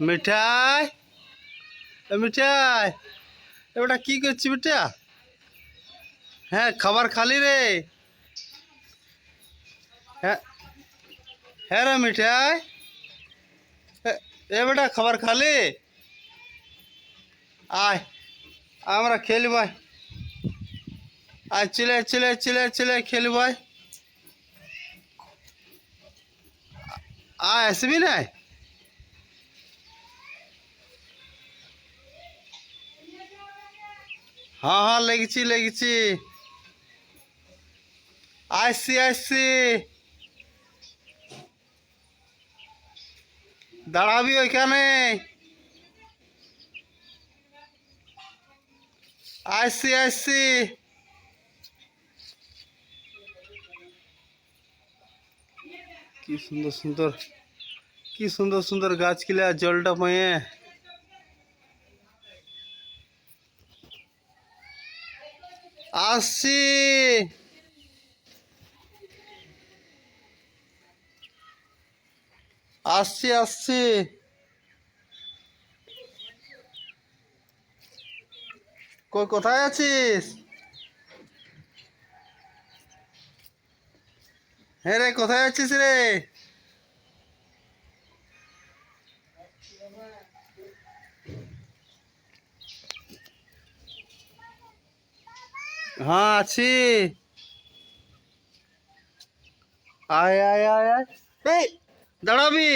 মিঠাই মিঠাই, এবারটা কি করছি বেটা হ্যাঁ খাবার খালি রে। হ্যাঁ হ্যাঁ রে মিঠাই। এ- বেটা খাবার খালি? আয়, আমরা খেলি ভাই। আয়, চলে চলে চলে চলে খেলি ভাই। আয়, আসবি না হ্যাঁ হ্যাঁ লেগেছি লেগেছি আসছি আসছি দাঁড়াবি ওইখানে আসছি আসছি কি সুন্দর সুন্দর কি সুন্দর সুন্দর গাছ কিলা জলটা পায়ে আসছি। আসছি আসছি। কই কোথায় আছিস? হ্যাঁ রে কোথায় আছিস রে? হ্যাঁ আছি। আয় আয় আয় আয়। এই, দাঁড়াবি।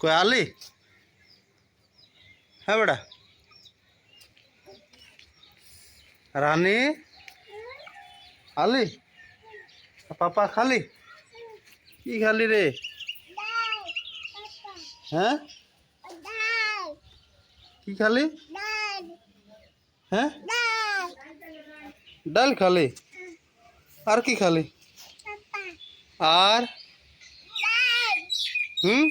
কই, আলি? হ্যাঁ বেটা। রানী? আলি? পাপা খালি? কি খালি রে? হ্যাঁ? কি খালি? হ্যাঁ? ডাল খালি? আর কি খালি? আর? হুম?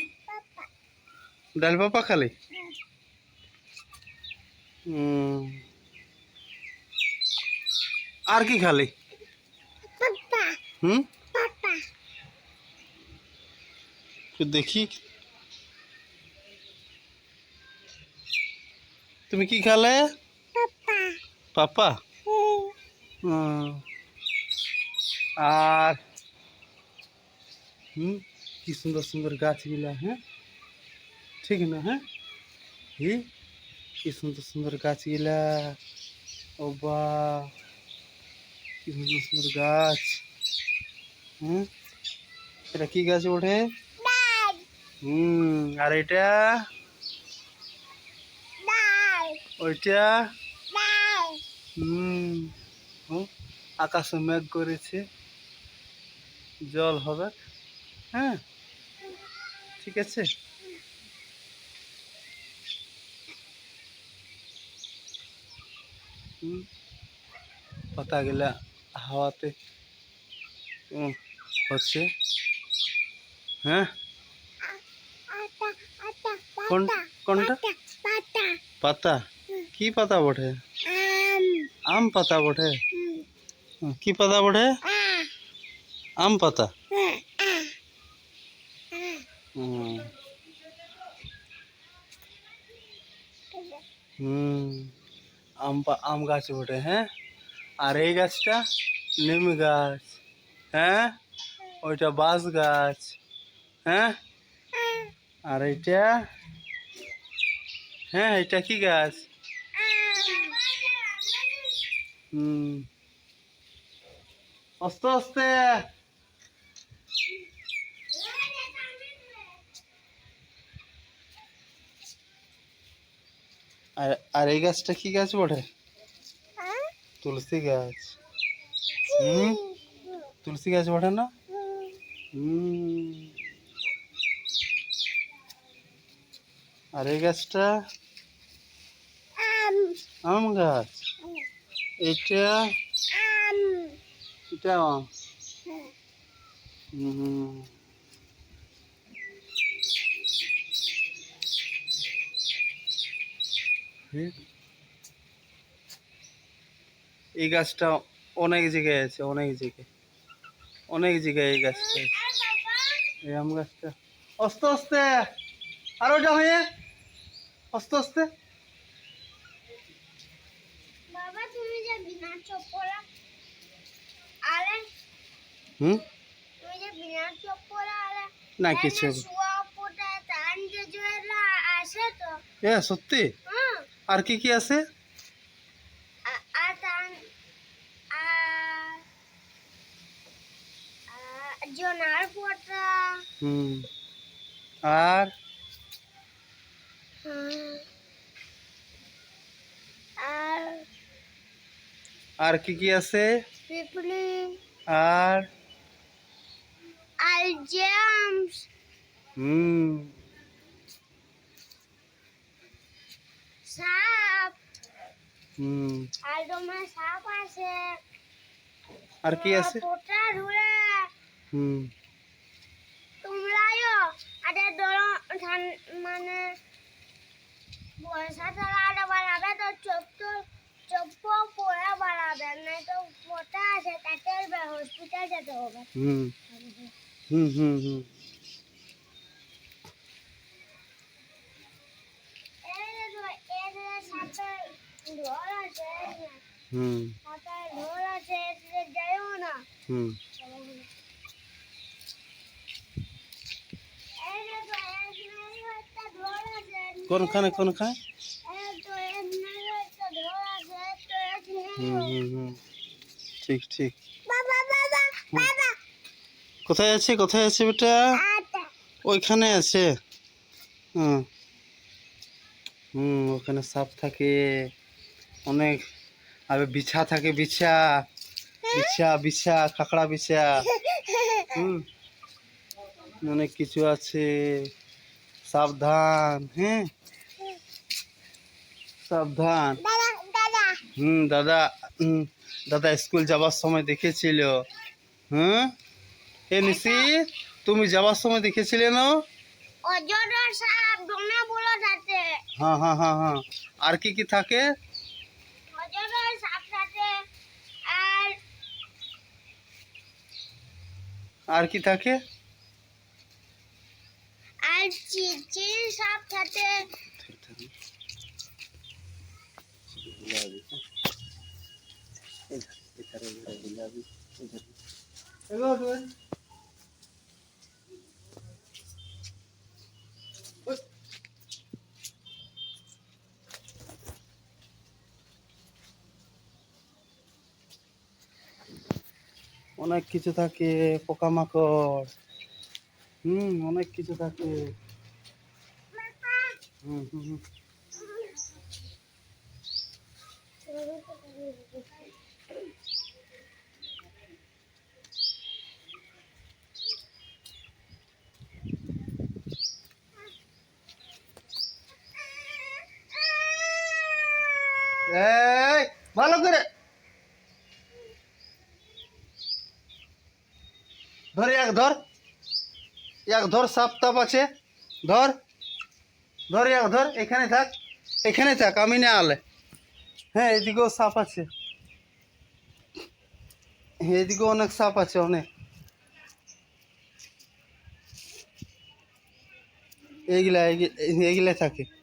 ডাল পাপা খালি? হুম আর কি খালি? হুম? একটু দেখি। তুমি কি খালে? পাপা। হুম। আর হুম কি সুন্দর সুন্দর গাছগুলা হ্যাঁ ঠিক না হ্যাঁ হি কি সুন্দর সুন্দর গাছগুলা ও বা কি সুন্দর সুন্দর গাছ হুম এটা কি গাছ ওঠে হুম আর এটা ওইটা হুম হুম আকাশে মেঘ করেছে জল হবে। হ্যাঁ ঠিক আছে। পাতাগুলা হাওয়াতে হচ্ছে। হ্যাঁ? কোন কোনটা? পাতা। কি পাতা বটে? আম পাতা বটে? কি পাতা বটে? আম পাতা? হুম। আম আম গাছ বটে হ্যাঁ? আর এই গাছটা নিম গাছ হ্যাঁ? ওইটা বাঁশ গাছ হ্যাঁ? আর এইটা হ্যাঁ এটা কি গাছ? হুম। আস্তে আস্তে। আর আর এই গাছটা কি গাছ বটে? তুলসী গাছ। হুম? তুলসী গাছ বটে না? হুম। আর এই গাছটা? আম। গাছ। এটা এটা? আম হুম। এই গাছটা অনেক জায়গায় আছে অনেক জায়গায়। অনেক জায়গায় এই গাছটা এই আম গাছটা। আস্তে আস্তে। আর ওটা হয়ে? আস্তে আস্তে। বাবা তুমি যে বিনা চপ্পলা হুম? না কিছু হবে। শুয়া পোটা তান যে জুয়েলা আসে তো। এ সত্যি? আর কি কি আছে? জোনার পোটা হুম। আর? আর আর কি কি আছে? পিপলি আর আর জেমস হুম। সাপ হুম। আর তোমার সাপ আছে। আর কি আছে? পোটা ধুলে হুম। তোমরাও আরে ধরো ধান- মানে বর্ষা চালাটা বাড়াবে তো চোখ তো চোখ পড়া বাড়াবে না হসপিটাল যেতে হবে। হুম। হুম হুম হুম। হুম। হুম। কোনখানে কোনখানে হুম হুম হুম। ঠিক ঠিক। কোথায় আছে? কোথায় আছে বেটা? ওইখানে আছে। হুম। হুম ওখানে সাপ থাকে। অনেক। আর বিছা থাকে বিছা। বিছা বিছা কাঁকড়া বিছা। হুম। অনেক কিছু আছে। সাবধান হ্যাঁ? সাবধান। হুম দাদা। হুম দাদা স্কুল যাবার সময় দেখেছিল। হুম? এ নিশি, তুমি যাবার সময় দেখেছিলে না? হ্যাঁ হ্যাঁ হ্যাঁ হ্যাঁ। আর কি কি থাকে? আর কি থাকে? আর চিচির সাপ থাকে? অনেক কিছু থাকে পোকামাকড় হুম অনেক কিছু থাকে হুম হুম হুম। ধর, এক ধর। এক ধর, সাপ তাপ আছে। ধর। ধর, এক ধর, এখানে থাক। এখানে থাক, আমি না আলে। হ্যাঁ এদিকেও সাপ আছে। এদিকেও অনেক সাপ আছে, অনেক। এইগুলা এইগি- এইগুলা থাকে।